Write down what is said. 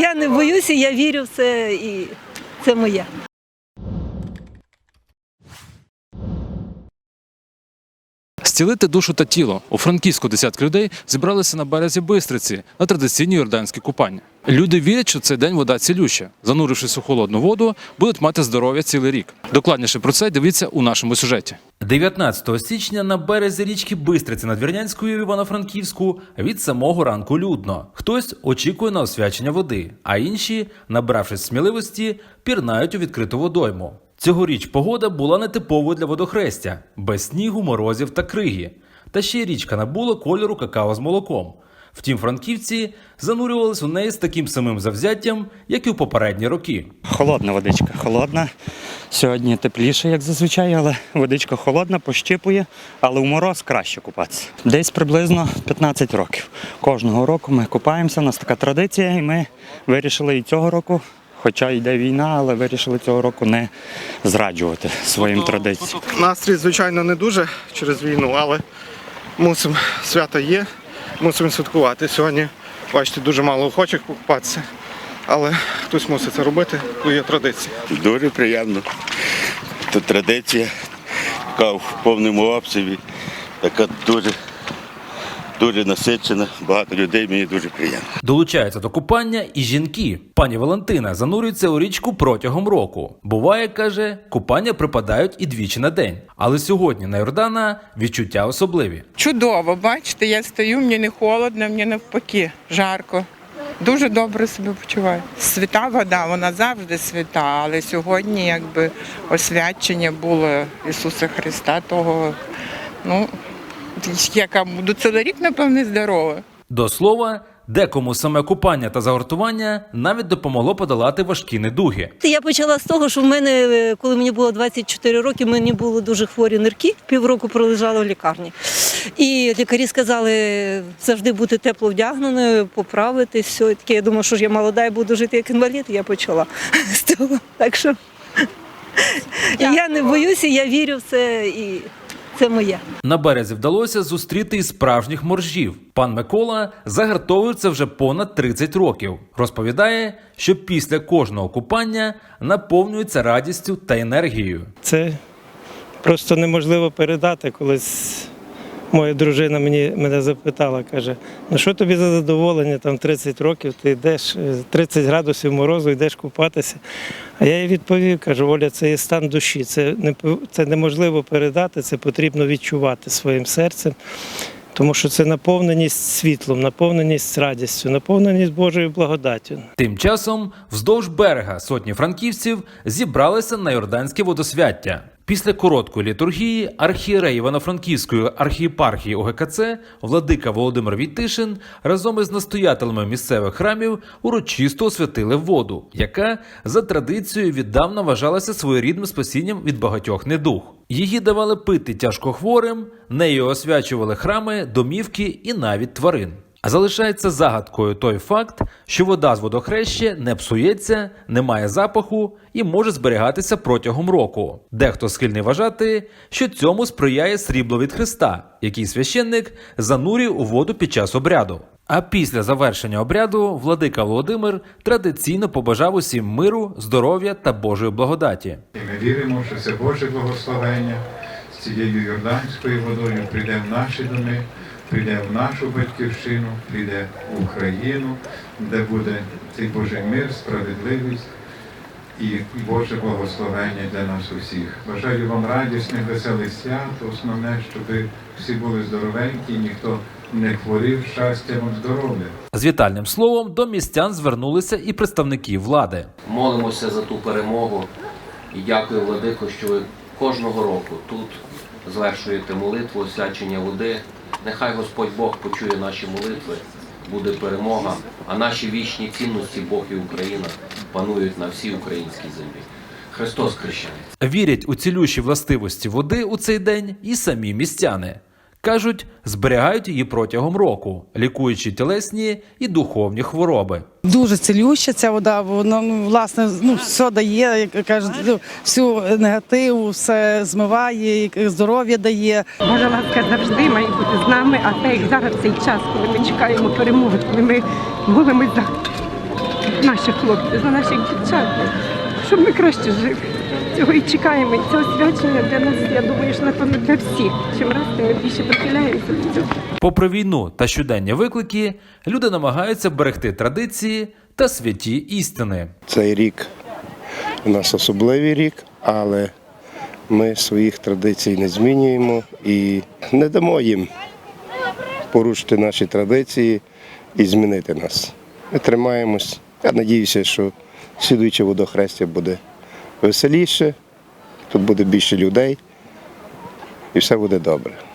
Я не боюся, я вірю в це і це моє. Зцілити душу та тіло у Франківську десятки людей зібралися на березі Бистриці на традиційні йорданські купання. Люди вірять, що цей день вода цілюща. Занурившись у холодну воду, будуть мати здоров'я цілий рік. Докладніше про це дивіться у нашому сюжеті. 19 січня на березі річки Бистриці над Вірнянською в Івано-Франківську від самого ранку людно. Хтось очікує на освячення води, а інші, набравшись сміливості, пірнають у відкриту водойму. Цьогоріч погода була нетиповою для водохрестя, без снігу, морозів та криги. Та ще й річка набула кольору какао з молоком. Втім, франківці занурювались у неї з таким самим завзяттям, як і в попередні роки. Холодна водичка, холодна. Сьогодні тепліше, як зазвичай, але водичка холодна, пощипує, але в мороз краще купатися. Десь приблизно 15 років. Кожного року ми купаємося, у нас така традиція, і ми вирішили і цього року, хоча йде війна, але вирішили цього року не зраджувати своїм традиціям. Настрій, звичайно, не дуже через війну, але мусимо, свято є, мусимо святкувати. Сьогодні, бачите, дуже мало охочих покупатися, але хтось мусить це робити, бо є традиція. Дуже приємно. Тут традиція, така в повному обсязі, така дуже, дуже насичена, багато людей, мені дуже приємно. Долучаються до купання і жінки. Пані Валентина занурюється у річку протягом року. Буває, каже, купання припадають і двічі на день. Але сьогодні на Йордана відчуття особливі. Чудово, бачите, я стою, мені не холодно, мені навпаки, жарко. Дуже добре себе почуваю. Свята вода, вона завжди свята, але сьогодні якби освячення було Ісуса Христа, того, ну, яка буду цілий рік, напевне, здорова. До слова, декому саме купання та загортування навіть допомогло подолати важкі недуги. Я почала з того, що в мене, е, коли мені було 24 роки, мені були дуже хворі нирки, півроку пролежала в лікарні. І лікарі сказали завжди бути тепло вдягненою, поправитись, все. І таке, я думала, що ж я молода і буду жити як інвалід, і я почала з того. Так що я не боюся, я вірю в це і це моє. На березі вдалося зустріти і справжніх моржів. Пан Микола загартовується вже понад 30 років. Розповідає, що після кожного купання наповнюється радістю та енергією. Це просто неможливо передати. Колись моя дружина мені, мене запитала, каже, ну що тобі за задоволення, там 30 років, ти йдеш е, 30 градусів морозу, йдеш купатися. А я їй відповів, кажу, Оля, це є стан душі, це, не, це неможливо передати, це потрібно відчувати своїм серцем. Тому що це наповненість світлом, наповненість радістю, наповненість Божою благодаттю. Тим часом вздовж берега сотні франківців зібралися на Йорданське водосвяття. Після короткої літургії архієрей Івано-Франківської архієпархії ОГКЦ владика Володимир Війтишин разом із настоятелями місцевих храмів урочисто освятили воду, яка за традицією віддавна вважалася своєрідним спасінням від багатьох недуг. Її давали пити тяжкохворим, нею освячували храми, домівки і навіть тварин. А залишається загадкою той факт, що вода з водохреща не псується, не має запаху і може зберігатися протягом року. Дехто схильний вважати, що цьому сприяє срібло від Христа, який священник занурює у воду під час обряду. А після завершення обряду владика Володимир традиційно побажав усім миру, здоров'я та Божої благодаті. І ми віримо, що це Боже благословення з цією Йорданською водою прийде в наші доми, прийде в нашу батьківщину, прийде в Україну, де буде цей Божий мир, справедливість і Боже благословення для нас усіх. Бажаю вам радісних, веселих свят. Основне, щоб ви всі були здоровенькі, ніхто не хворів, щастя вам здоров'я. З вітальним словом до містян звернулися і представники влади. молимося за ту перемогу і дякую, Владико, що ви кожного року тут звершуєте молитву, освячення води. Нехай Господь Бог почує наші молитви, буде перемога, а наші вічні цінності Бог і Україна панують на всій українській землі. Христос хрещається. Вірять у цілющі властивості води у цей день і самі містяни. Кажуть, зберігають її протягом року, лікуючи тілесні і духовні хвороби. Дуже цілюща ця вода, вона ну, власне ну, все дає, як кажуть, ну, всю негативу, все змиває, здоров'я дає. Божа ласка завжди має бути з нами, а те, як зараз цей час, коли ми чекаємо перемоги, коли ми молимось за наших хлопців, за наших дівчат, щоб ми краще жили. Цього і чекаємо. І це освячення для нас, я думаю, що напевно для всіх. Чим раз тим ми більше прихиляємося до цього. Попри війну та щоденні виклики, люди намагаються берегти традиції та святі істини. Цей рік у нас особливий рік, але ми своїх традицій не змінюємо і не дамо їм порушити наші традиції і змінити нас. Ми тримаємось. Я сподіваюся, що слідуюче водохрестя буде веселіше, тут буде більше людей і все буде добре.